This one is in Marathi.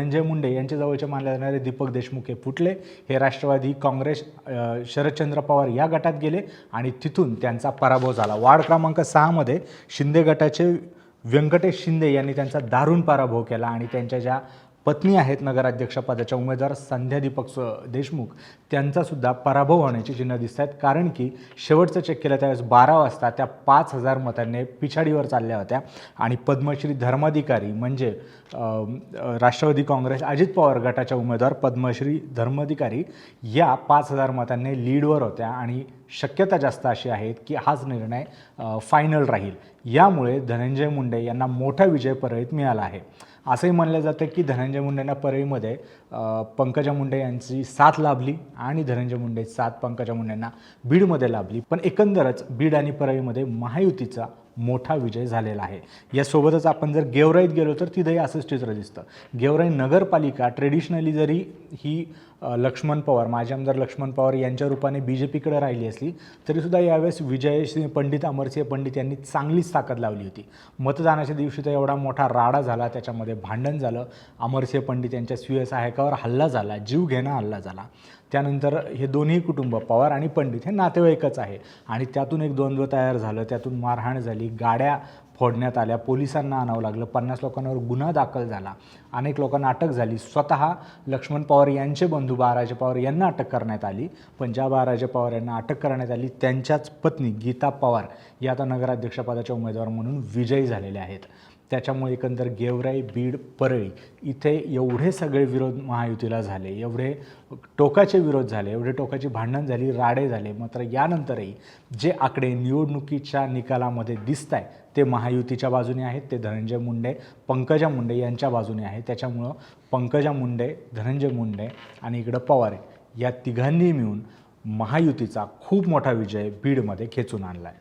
संजय मुंडे यांच्या जवळचे मानले जाणारे दीपक देशमुख हे फुटले. हे राष्ट्रवादी काँग्रेस शरदचंद्र पवार या गटात गेले आणि तिथून त्यांचा पराभव झाला. वार्ड क्रमांक सहामध्ये शिंदे गटाचे व्यंकटेश शिंदे यांनी त्यांचा दारुण पराभव केला आणि त्यांच्या ज्या पत्नी आहेत नगराध्यक्षपदाच्या उमेदवार संध्या दीपक देशमुख. त्यांचासुद्धा पराभव होण्याची चिन्ह दिसत आहेत कारण की शेवटचं चेक केलं त्यावेळेस बारा वाजता त्या पाच हजार मतांनी पिछाडीवर चालल्या होत्या. आणि पद्मश्री धर्माधिकारी म्हणजे राष्ट्रवादी काँग्रेस अजित पवार गटाच्या उमेदवार पद्मश्री धर्माधिकारी या पाच हजार मतांनी लीडवर होत्या. आणि शक्यता जास्त अशी आहे की हाच निर्णय फायनल राहील. यामुळे धनंजय मुंडे यांना मोठा विजय परळीत मिळाला आहे. असंही म्हणलं जातं की धनंजय मुंडेंना परळीमध्ये पंकजा मुंडे यांची साथ लाभली आणि धनंजय मुंडे साथ पंकजा मुंडेंना बीडमध्ये लाभली. पण एकंदरच बीड आणि परळीमध्ये महायुतीचा मोठा विजय झालेला आहे. यासोबतच आपण जर गेवराईत गेलो तर तिथंही असंच चित्र दिसतं. गेवराई नगरपालिका ट्रेडिशनली जरी ही लक्ष्मण पवार माजी आमदार लक्ष्मण पवार यांच्या रूपाने बी जे पीकडे राहिली असली तरीसुद्धा यावेळेस विजयसिंह पंडित अमरसिंह पंडित यांनी चांगलीच ताकद लावली होती. मतदानाच्या दिवशी तर एवढा मोठा राडा झाला त्याच्यामध्ये भांडण झालं. अमरसिंह पंडित यांच्या स्वीय सहायकावर हल्ला झाला जीव घेणं हल्ला झाला. त्यानंतर हे दोन्ही कुटुंब पवार आणि पंडित हे नातेवाईकच आहे. आणि त्यातून एक द्वंद्व तयार झालं त्यातून मारहाण झाली गाड्या फोडण्यात आल्या. पोलिसांना आणावं लागलं. पन्नास लोकांवर गुन्हा दाखल झाला. अनेक लोकांना अटक झाली. स्वतः लक्ष्मण पवार यांचे बंधू बाराजे पवार यांना अटक करण्यात आली. पण ज्या बाराजे पवार यांना अटक करण्यात आली त्यांच्याच पत्नी गीता पवार या आता नगराध्यक्षपदाच्या उमेदवार म्हणून विजयी झालेल्या आहेत. त्याच्यामुळे एकंदर गेवराई बीड परळी इथे एवढे सगळे विरोध महायुतीला झाले एवढे टोकाचे विरोध झाले एवढे टोकाची भांडण झाली राडे झाले. मात्र यानंतरही जे आकडे निवडणुकीच्या निकालामध्ये दिसत आहे ते महायुतीच्या बाजूने आहेत ते धनंजय मुंडे पंकजा मुंडे यांच्या बाजूने आहे. त्याच्यामुळं पंकजा मुंडे धनंजय मुंडे आणि इकडं पवार या तिघांनी मिळून महायुतीचा खूप मोठा विजय बीडमध्ये खेचून आणला आहे